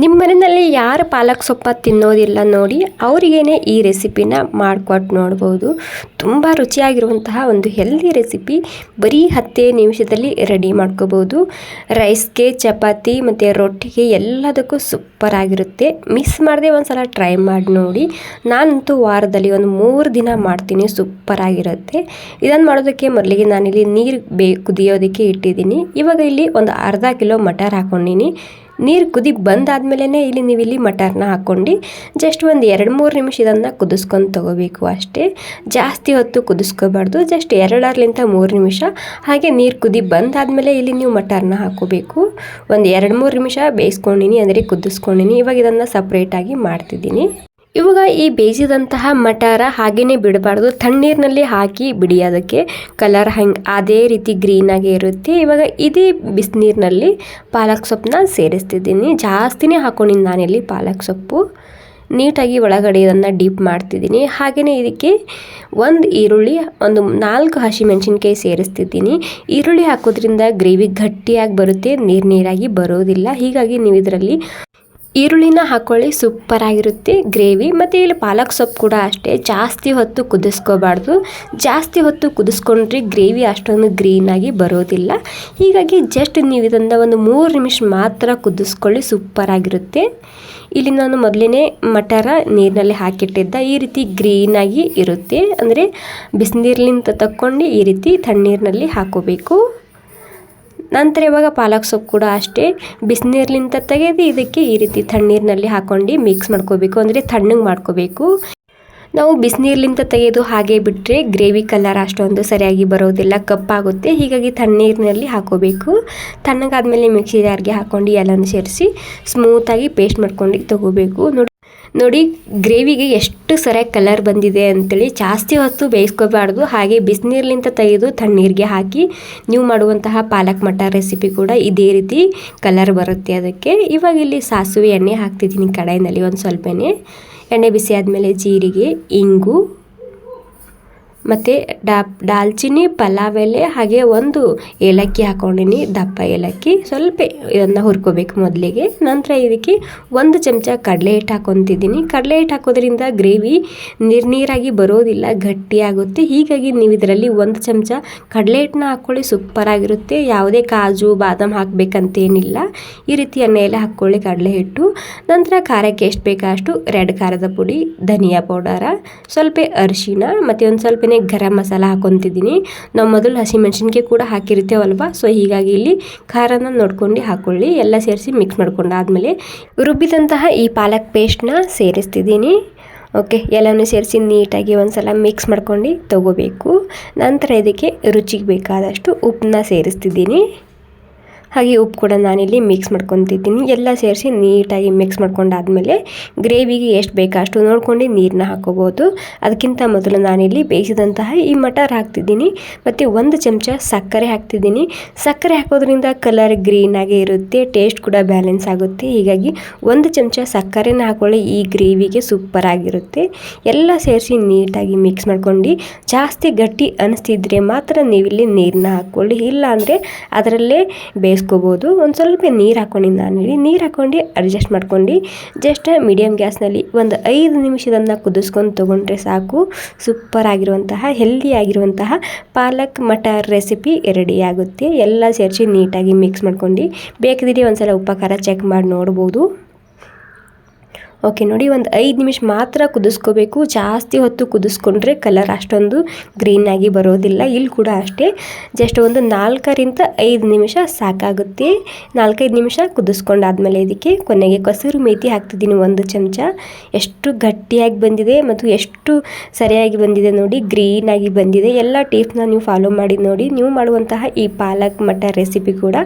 ನಿಮ್ಮ ಮನೆಯಲ್ಲಿ ಯಾರು ಪಾಲಕ್ ಸೊಪ್ಪ ತಿನ್ನೋದಿಲ್ಲ ನೋಡಿ, ಅವರಿಗೇನೆ ಈ ರೆಸಿಪಿನ ಮಾಡಿಕೊಟ್ಟು ನೋಡ್ಬೋದು. ತುಂಬ ರುಚಿಯಾಗಿರುವಂತಹ ಒಂದು ಹೆಲ್ದಿ ರೆಸಿಪಿ ಬರೀ ಹತ್ತೇ ನಿಮಿಷದಲ್ಲಿ ರೆಡಿ ಮಾಡ್ಕೋಬೋದು. ರೈಸ್ಗೆ ಚಪಾತಿ ಮತ್ತು ರೊಟ್ಟಿಗೆ ಎಲ್ಲದಕ್ಕೂ ಸೂಪರ್ ಆಗಿರುತ್ತೆ. ಮಿಸ್ ಮಾಡದೆ ಒಂದು ಸಲ ಟ್ರೈ ಮಾಡಿ ನೋಡಿ. ನಾನಂತೂ ವಾರದಲ್ಲಿ ಒಂದು ಮೂರು ದಿನ ಮಾಡ್ತೀನಿ ಸೂಪರ್ ಆಗಿರುತ್ತೆ. ಇದನ್ನು ಮಾಡೋದಕ್ಕೆ ಮೊದಲಿಗೆ ನಾನಿಲ್ಲಿ ನೀರು ಬೇ ಕುದಿಯೋದಕ್ಕೆ ಇಟ್ಟಿದ್ದೀನಿ. ಇವಾಗ ಇಲ್ಲಿ ಒಂದು ಅರ್ಧ ಕಿಲೋ ಮಟರ್ ಹಾಕ್ಕೊಂಡಿನಿ ನೀರು ಕುದಿ ಬಂದಾದ್ಮೇಲೆ ಇಲ್ಲಿ ನೀವು ಇಲ್ಲಿ ಮಟರ್ನ ಹಾಕ್ಕೊಂಡು ಜಸ್ಟ್ ಒಂದು ಎರಡು ಮೂರು ನಿಮಿಷ ಇದನ್ನು ಕುದಿಸ್ಕೊಂಡು ತೊಗೋಬೇಕು ಅಷ್ಟೇ. ಜಾಸ್ತಿ ಹೊತ್ತು ಕುದಿಸ್ಕೋಬಾರ್ದು ಜಸ್ಟ್ ಎರಡರ್ಲಿಂತ ಮೂರು ನಿಮಿಷ. ಹಾಗೆ ನೀರು ಕುದಿ ಬಂದಾದಮೇಲೆ ಇಲ್ಲಿ ನೀವು ಮಟರ್ನ ಹಾಕೋಬೇಕು. ಒಂದು ಎರಡು ಮೂರು ನಿಮಿಷ ಬೇಯಿಸ್ಕೊಂಡಿನಿ, ಅಂದರೆ ಕುದಿಸ್ಕೊಂಡಿನಿ. ಇವಾಗ ಇದನ್ನು ಸಪ್ರೇಟಾಗಿ ಮಾಡ್ತಿದ್ದೀನಿ. ಇವಾಗ ಈ ಬೇಯಿಸಿದಂತಹ ಮಟಾರ ಹಾಗೇನೆ ಬಿಡಬಾರ್ದು. ತಣ್ಣೀರಿನಲ್ಲಿ ಹಾಕಿ ಬಿಡಿಯೋದಕ್ಕೆ ಕಲರ್ ಹಂಗೆ ಅದೇ ರೀತಿ ಗ್ರೀನಾಗಿ ಇರುತ್ತೆ. ಇವಾಗ ಇದೇ ಬಿಸಿನೀರಿನಲ್ಲಿ ಪಾಲಕ್ ಸೊಪ್ಪನ್ನ ಸೇರಿಸ್ತಿದ್ದೀನಿ. ಜಾಸ್ತಿನೇ ಹಾಕೊಂಡಿನಿ ನಾನಿಲ್ಲಿ ಪಾಲಕ್ ಸೊಪ್ಪು. ನೀಟಾಗಿ ಒಳಗಡೆ ಇದನ್ನು ಡೀಪ್ ಮಾಡ್ತಿದ್ದೀನಿ. ಹಾಗೆಯೇ ಇದಕ್ಕೆ ಒಂದು ಈರುಳ್ಳಿ, ಒಂದು ನಾಲ್ಕು ಹಸಿಮೆಣಸಿನ್ಕಾಯಿ ಸೇರಿಸ್ತಿದ್ದೀನಿ. ಈರುಳ್ಳಿ ಹಾಕೋದ್ರಿಂದ ಗ್ರೇವಿ ಗಟ್ಟಿಯಾಗಿ ಬರುತ್ತೆ ನೀರು ನೀರಾಗಿ ಬರೋದಿಲ್ಲ. ಹೀಗಾಗಿ ನೀವು ಇದರಲ್ಲಿ ಈರುಳ್ಳಿನ ಹಾಕ್ಕೊಳ್ಳಿ ಸೂಪರ್ ಆಗಿರುತ್ತೆ. ಗ್ರೇವಿ ಮತ್ತು ಇಲ್ಲಿ ಪಾಲಕ್ ಸೊಪ್ಪು ಕೂಡ ಅಷ್ಟೇ. ಜಾಸ್ತಿ ಹೊತ್ತು ಕುದಿಸ್ಕೋಬಾರ್ದು. ಜಾಸ್ತಿ ಹೊತ್ತು ಕುದಿಸ್ಕೊಂಡ್ರೆ ಗ್ರೇವಿ ಅಷ್ಟೊಂದು ಗ್ರೀನಾಗಿ ಬರೋದಿಲ್ಲ. ಹೀಗಾಗಿ ಜಸ್ಟ್ ನೀವು ಇದನ್ನು ಒಂದು ಮೂರು ನಿಮಿಷ ಮಾತ್ರ ಕುದಿಸ್ಕೊಳ್ಳಿ ಸೂಪರ್ ಆಗಿರುತ್ತೆ. ಇಲ್ಲಿ ನಾನು ಮೊದಲೇ ಮಟರ ನೀರಿನಲ್ಲಿ ಹಾಕಿಟ್ಟಿದ್ದ. ಈ ರೀತಿ ಗ್ರೀನಾಗಿ ಇರುತ್ತೆ. ಅಂದರೆ ಬಿಸಿನೀರ್ಲಿಂದ ತಕ್ಕೊಂಡು ಈ ರೀತಿ ತಣ್ಣೀರಿನಲ್ಲಿ ಹಾಕೋಬೇಕು. ನಂತರ ಇವಾಗ ಪಾಲಕ್ ಸೊಪ್ಪು ಕೂಡ ಅಷ್ಟೇ. ಬಿಸಿನೀರ್ಲಿಂದ ತೆಗೆದು ಇದಕ್ಕೆ ಈ ರೀತಿ ತಣ್ಣೀರಿನಲ್ಲಿ ಹಾಕೊಂಡು ಮಿಕ್ಸ್ ಮಾಡ್ಕೋಬೇಕು. ಅಂದರೆ ತಣ್ಣಗೆ ಮಾಡ್ಕೋಬೇಕು. ನಾವು ಬಿಸಿನೀರ್ಲಿಂದ ತೆಗೆದು ಹಾಗೆ ಬಿಟ್ಟರೆ ಗ್ರೇವಿ ಕಲರ್ ಅಷ್ಟೊಂದು ಸರಿಯಾಗಿ ಬರೋದಿಲ್ಲ, ಕಪ್ಪಾಗುತ್ತೆ. ಹೀಗಾಗಿ ತಣ್ಣೀರಿನಲ್ಲಿ ಹಾಕೋಬೇಕು. ತಣ್ಣಗಾದ್ಮೇಲೆ ಮಿಕ್ಸಿ ಜಾರ್ಗೆ ಹಾಕೊಂಡು ಎಲ್ಲನೂ ಸೇರಿಸಿ ಸ್ಮೂತಾಗಿ ಪೇಸ್ಟ್ ಮಾಡ್ಕೊಂಡು ತಗೋಬೇಕು. ನೋಡಿ, ಗ್ರೇವಿಗೆ ಎಷ್ಟು ಸರಿಯಾಗಿ ಕಲರ್ ಬಂದಿದೆ ಅಂತೇಳಿ ಜಾಸ್ತಿ ಹೊತ್ತು ಬೇಯಿಸ್ಕೋಬಾರ್ದು ಹಾಗೆ ಬಿಸಿನೀರ್ಲಿಂದ ತೆಗೆದು ತಣ್ಣೀರಿಗೆ ಹಾಕಿ ನೀವು ಮಾಡುವಂತಹ ಪಾಲಕ್ ಮಟ ರೆಸಿಪಿ ಕೂಡ ಇದೇ ರೀತಿ ಕಲರ್ ಬರುತ್ತೆ ಅದಕ್ಕೆ. ಇವಾಗ ಇಲ್ಲಿ ಸಾಸಿವೆ ಎಣ್ಣೆ ಹಾಕ್ತಿದ್ದೀನಿ ಕಡಾಯಿನಲ್ಲಿ ಒಂದು ಸ್ವಲ್ಪನೇ. ಎಣ್ಣೆ ಬಿಸಿ ಆದಮೇಲೆ ಜೀರಿಗೆ, ಇಂಗು, ಮತ್ತು ಡಾ ದಾಲ್ಚಿನ್ನಿ ಪಲಾವ್ ಎಲೆ ಹಾಗೆ ಒಂದು ಏಲಕ್ಕಿ ಹಾಕೊಂಡಿನಿ. ದಪ್ಪ ಏಲಕ್ಕಿ. ಸ್ವಲ್ಪ ಇದನ್ನು ಹುರ್ಕೋಬೇಕು ಮೊದಲಿಗೆ. ನಂತರ ಇದಕ್ಕೆ ಒಂದು ಚಮಚ ಕಡಲೆ ಹಿಟ್ಟು ಹಾಕೊತಿದ್ದೀನಿ. ಕಡಲೆ ಹಿಟ್ಟು ಹಾಕೋದ್ರಿಂದ ಗ್ರೇವಿ ನೀರು, ನೀರಾಗಿ ಬರೋದಿಲ್ಲ ಗಟ್ಟಿಯಾಗುತ್ತೆ ಹೀಗಾಗಿ ನೀವು ಇದರಲ್ಲಿ ಒಂದು ಚಮಚ ಕಡಲೆ ಹಿಟ್ಟನ್ನ ಹಾಕ್ಕೊಳ್ಳಿ ಸೂಪರಾಗಿರುತ್ತೆ ಯಾವುದೇ ಕಾಜು, ಬಾದಾಮ್ ಹಾಕಬೇಕಂತೇನಿಲ್ಲ. ಈ ರೀತಿ ಎಣ್ಣೆಯಲ್ಲಿ ಹಾಕ್ಕೊಳ್ಳಿ ಕಡಲೆ ಹಿಟ್ಟು. ನಂತರ ಖಾರಕ್ಕೆ ಎಷ್ಟು ಬೇಕಷ್ಟು ರೆಡ್ ಖಾರದ ಪುಡಿ, ಧನಿಯಾ ಪೌಡರ, ಸ್ವಲ್ಪ ಅರಿಶಿನ ಮತ್ತು ಒಂದು ಸ್ವಲ್ಪನೇ ಗರಂ ಹಾಕೊತಿದ್ದೀನಿ. ನಾವು ಮೊದಲು ಹಸಿಮೆಣ್ಸಿನ್ಕಾಯಿ ಕೂಡ ಹಾಕಿರ್ತೇವಲ್ವ? ಸೊ ಹೀಗಾಗಿ ಇಲ್ಲಿ ಖಾರನ ನೋಡ್ಕೊಂಡು ಹಾಕ್ಕೊಳ್ಳಿ ಎಲ್ಲ ಸೇರಿಸಿ ಮಿಕ್ಸ್ ಮಾಡ್ಕೊಂಡಾದಮೇಲೆ ರುಬ್ಬಿದಂತಹ ಈ ಪಾಲಕ್ ಪೇಸ್ಟ್ನ ಸೇರಿಸ್ತಿದ್ದೀನಿ. ಓಕೆ ಎಲ್ಲನೂ ಸೇರಿಸಿ ನೀಟಾಗಿ ಒಂದು ಸಲ ಮಿಕ್ಸ್ ಮಾಡ್ಕೊಂಡು ತಗೋಬೇಕು. ನಂತರ ಇದಕ್ಕೆ ರುಚಿಗೆ ಬೇಕಾದಷ್ಟು ಉಪ್ಪನ್ನ ಸೇರಿಸ್ತಿದ್ದೀನಿ. ಹಾಗೆ ಉಪ್ಪು ಕೂಡ ನಾನಿಲ್ಲಿ ಮಿಕ್ಸ್ ಮಾಡ್ಕೊತಿದ್ದೀನಿ. ಎಲ್ಲ ಸೇರಿಸಿ ನೀಟಾಗಿ ಮಿಕ್ಸ್ ಮಾಡ್ಕೊಂಡಾದ್ಮೇಲೆ ಗ್ರೇವಿಗೆ ಎಷ್ಟು ಬೇಕೋ ಅಷ್ಟು ನೋಡ್ಕೊಂಡು ನೀರನ್ನ ಹಾಕೋಬೋದು. ಅದಕ್ಕಿಂತ ಮೊದಲು ನಾನಿಲ್ಲಿ ಬೇಯಿಸಿದಂತಹ ಈ ಮಟರ್ ಹಾಕ್ತಿದ್ದೀನಿ. ಮತ್ತು ಒಂದು ಚಮಚ ಸಕ್ಕರೆ ಹಾಕ್ತಿದ್ದೀನಿ. ಸಕ್ಕರೆ ಹಾಕೋದ್ರಿಂದ ಕಲರ್ ಗ್ರೀನಾಗೆ ಇರುತ್ತೆ ಟೇಸ್ಟ್ ಕೂಡ ಬ್ಯಾಲೆನ್ಸ್ ಆಗುತ್ತೆ. ಹೀಗಾಗಿ ಒಂದು ಚಮಚ ಸಕ್ಕರೆನ ಹಾಕೊಳ್ಳಿ, ಈ ಗ್ರೇವಿಗೆ ಸೂಪರ್ ಆಗಿರುತ್ತೆ. ಎಲ್ಲ ಸೇರಿಸಿ ನೀಟಾಗಿ ಮಿಕ್ಸ್ ಮಾಡ್ಕೊಂಡು, ಜಾಸ್ತಿ ಗಟ್ಟಿ ಅನಿಸ್ತಿದ್ರೆ ಮಾತ್ರ ನೀವಿಲ್ಲಿ ನೀರನ್ನ ಹಾಕ್ಕೊಳ್ಳಿ. ಇಲ್ಲ ಅಂದರೆ ಅದರಲ್ಲೇ ಬೇ ಬೇಯಿಸ್ಕೋಬೋದು. ಒಂದು ಸ್ವಲ್ಪ ನೀರು ಹಾಕ್ಕೊಂಡು ಹೇಳಿ. ನೀರು ಹಾಕ್ಕೊಂಡು ಅಡ್ಜಸ್ಟ್ ಮಾಡ್ಕೊಂಡು ಜಸ್ಟ್ ಮೀಡಿಯಮ್ ಗ್ಯಾಸ್ನಲ್ಲಿ ಒಂದು ಐದು ನಿಮಿಷದನ್ನು ಕುದಿಸ್ಕೊಂಡು ತೊಗೊಂಡ್ರೆ ಸಾಕು. ಸೂಪರ್ ಆಗಿರುವಂತಹ ಹೆಲ್ದಿ ಆಗಿರುವಂತಹ ಪಾಲಕ್ ಮಟರ್ ರೆಸಿಪಿ ರೆಡಿ ಆಗುತ್ತೆ. ಎಲ್ಲ ಸೇರಿಸಿ ನೀಟಾಗಿ ಮಿಕ್ಸ್ ಮಾಡ್ಕೊಂಡು. ಬೇಕಿದ್ರೆ ಒಂದು ಸಲ ಉಪ್ಪ ಖಾರ ಚೆಕ್ ಮಾಡಿ ನೋಡ್ಬೋದು. ಓಕೆ ನೋಡಿ, ಒಂದು ಐದು ನಿಮಿಷ ಮಾತ್ರ ಕುದಿಸ್ಕೋಬೇಕು. ಜಾಸ್ತಿ ಹೊತ್ತು ಕುದಿಸ್ಕೊಂಡ್ರೆ ಕಲರ್ ಅಷ್ಟೊಂದು ಗ್ರೀನಾಗಿ ಬರೋದಿಲ್ಲ. ಇಲ್ಲಿ ಕೂಡ ಅಷ್ಟೇ. ಜಸ್ಟ್ ಒಂದು ನಾಲ್ಕರಿಂದ ಐದು ನಿಮಿಷ ಸಾಕಾಗುತ್ತೆ. ನಾಲ್ಕೈದು ನಿಮಿಷ ಕುದಿಸ್ಕೊಂಡಾದ್ಮೇಲೆ ಇದಕ್ಕೆ ಕೊನೆಗೆ ಕಸೂರು ಮೇತಿ ಹಾಕ್ತಿದ್ದೀನಿ ಒಂದು ಚಮಚ. ಎಷ್ಟು ಗಟ್ಟಿಯಾಗಿ ಬಂದಿದೆ ಮತ್ತು ಎಷ್ಟು ಸರಿಯಾಗಿ ಬಂದಿದೆ ನೋಡಿ ಗ್ರೀನಾಗಿ ಬಂದಿದೆ. ಎಲ್ಲ ಟಿಪ್ಸ್ನ ನೀವು ಫಾಲೋ ಮಾಡಿ ನೋಡಿ. ನೀವು ಮಾಡುವಂತಹ ಈ ಪಾಲಕ್ ಮಟರ್ ರೆಸಿಪಿ ಕೂಡ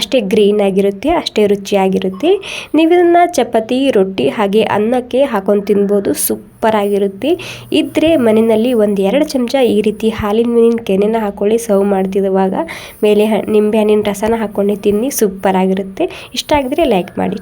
ಅಷ್ಟೇ ಗ್ರೀನ್ ಆಗಿರುತ್ತೆ, ಅಷ್ಟೇ ರುಚಿಯಾಗಿರುತ್ತೆ. ನೀವು ಇದನ್ನು ಚಪಾತಿ, ರೊಟ್ಟಿ ಹಾಗೆ ಅನ್ನಕ್ಕೆ ಹಾಕೊಂಡು ತಿನ್ಬೋದು. ಸೂಪರ್ ಆಗಿರುತ್ತೆ. ಇದ್ದರೆ ಮನೆಯಲ್ಲಿ ಒಂದು ಎರಡು ಚಮಚ ಈ ರೀತಿ ಹಾಲಿನ ಮೀನಿನ ಕೆನೆನ ಹಾಕ್ಕೊಳ್ಳಿ ಸರ್ವ್ ಮಾಡ್ತಿರುವಾಗ. ಮೇಲೆ ನಿಂಬೆ ಹಣ್ಣಿನ ರಸನ ಹಾಕ್ಕೊಂಡು ತಿನ್ನಿ ಸೂಪರ್ ಆಗಿರುತ್ತೆ. ಇಷ್ಟ ಆಗಿದ್ರೆ ಲೈಕ್ ಮಾಡಿ.